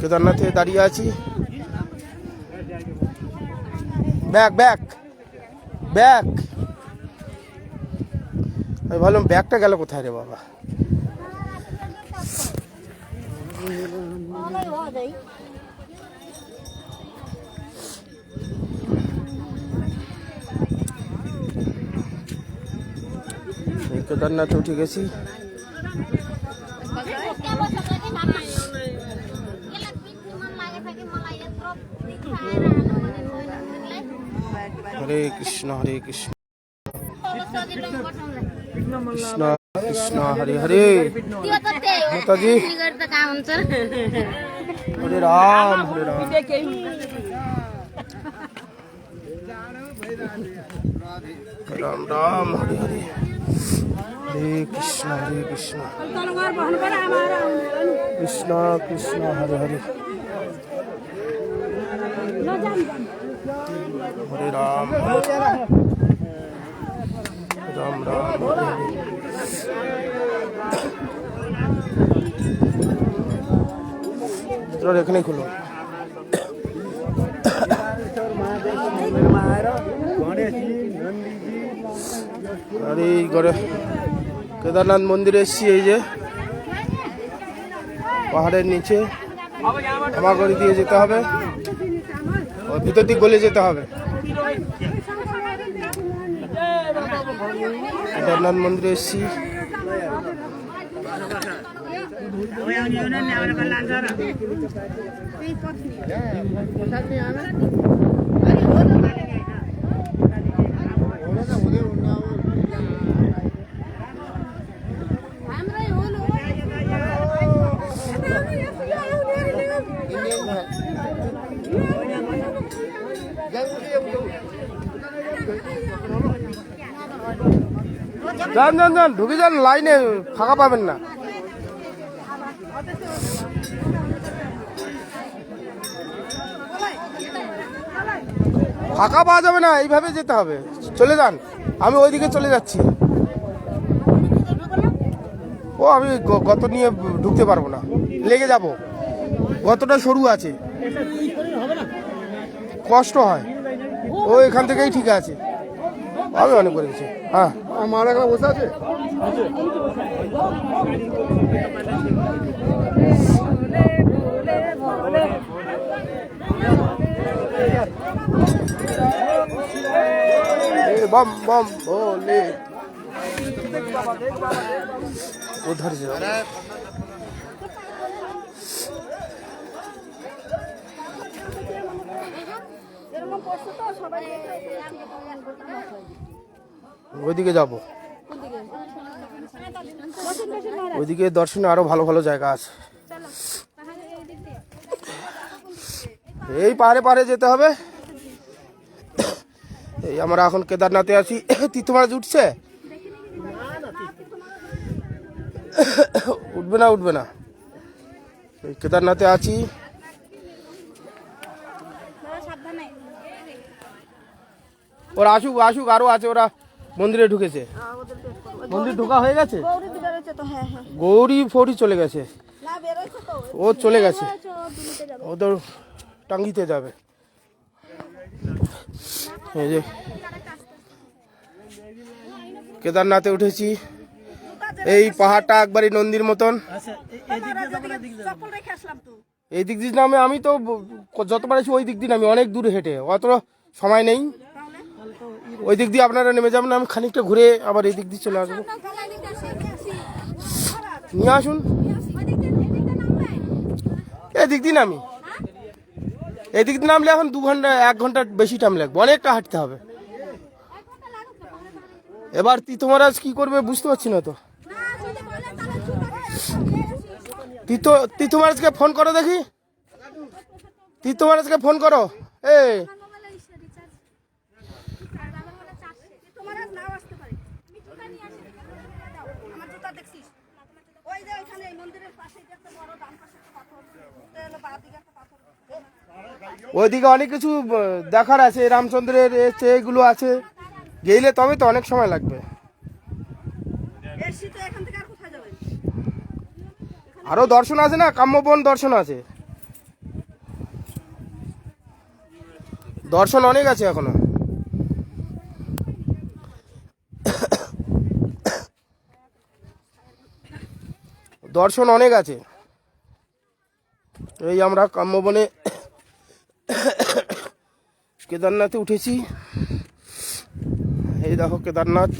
কেদারনাথে দাঁড়িয়ে আছি। Bag bag bag. আমি ভাবলাম ব্যাগটা গেল কোথায় রে বাবা? केदारनाथ तो उठे गे हरे कृष्ण हरे कृष्ण। कृष्ण हरे हरे। माता जी हरे राम हरे राम। राम राम हरे, हरे। হরে কৃষ্ণ হরে কৃষ্ণ কৃষ্ণ কৃষ্ণ হরে হরে হরে রাম রাম রাম হরে এখানেই খুলো গণেশ আর এই ঘরে কেদারনাথ মন্দিরে এসছি, এই যে পাহাড়ের নিচে। হামাগড়ি দিয়ে যেতে হবে। ভিতর দিক গলে যেতে হবে। কেদারনাথ মন্দিরে এসছি। প্রসাদ যান যান যান, ঢুকে যান, লাইনে ফাঁকা পাবেন না। ফাঁকা পাওয়া যাবে না, এইভাবে যেতে হবে। চলে যান, আমি ওইদিকে চলে যাচ্ছি। ও, আমি গত নিয়ে ঢুকতে পারব না। লেগে যাব। গতটা সরু আছে। কষ্ট হয়। ও এখান থেকেই ঠিক আছে। আমি অনেক করেছি। হ্যাঁ। আমার এখানে বসে আছে ए, बम बम भोले उधर जाओ এরকম পড়ছে তো সবাই ওইদিকে যাব। ওইদিকে দর্শনে আরও ভালো ভালো জায়গা আছে। এই পাহাড়ে পারে যেতে হবে। এই আমরা এখন কেদারনাথে আছি। তীর্থ মহারাজ উঠছে? উঠবে না উঠবে না। এই কেদারনাথে আছি। ওরা আসুক আসুক, আরও আছে ওরা। মন্দিরে ঢুকেছে? মন্দির ঢোকা হয়ে গেছে? গৌরী ফৌরি চলে গেছে। ও চলে গেছে। ও তো টাঙ্গিতে যাবে। এই যে কেদারনাথে উঠেছি। এই পাহাড়টা একবারই নন্দীর মতন। তো এই দিক দিয়ে নামে আমি তো যতবার আছি ওই দিক দিয়ে নামি। অনেক দূরে হেঁটে। অত সময় নেই। ওই দিক দিয়ে আপনারা নেমে যাবেন, আমি খানিকটা ঘুরে আবার এই দিক দিয়ে চলে আসব। নিয়ে আসুন। এদিক দিয়ে নামি। এদিক দিয়ে নামলে এখন দু ঘণ্টা, এক ঘণ্টার বেশি টাইম লাগবে, অনেকটা হাঁটতে হবে। এবার তীর্থ মহারাজ কি করবে বুঝতে পারছি না তো। তীর্থ তীর্থ মহারাজকে ফোন করো দেখি। তীর্থ মহারাজকে ফোন করো। এ ওই এই মন্দিরের পাশে একটা বড় ডান পাশে একটা পাথর এটা হলো বাঁ দিকে একটা পাথর ওইদিকে অনেক কিছু দেখার আছে রামচন্দ্রের এগুলো আছে। গেলে তবে তো অনেক সময় লাগবে। আর দর্শন আছে না? কাম্যবন দর্শন আছে। দর্শন অনেক আছে এখনও। দর্শন অনেক আছে। এই আমরা কাম্যবনে কেদারনাথে উঠেছি। এই দেখো কেদারনাথ।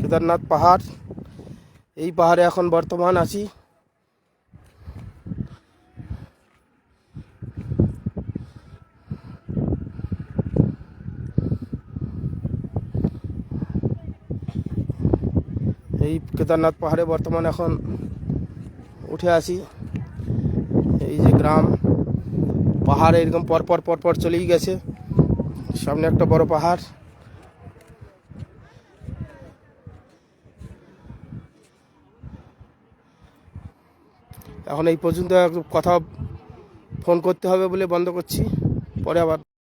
কেদারনাথ পাহাড়। এই পাহাড়ে এখন বর্তমান আছি। এই কেদারনাথ পাহাড়ে বর্তমান এখন উঠে আসি এই যে গ্রাম, পাহাড় এরকম পরপর পরপর চলেই গেছে। সামনে একটা বড় পাহাড়। এখন এই পর্যন্ত কথা ফোন করতে হবে বলে বন্ধ করছি। পরে আবার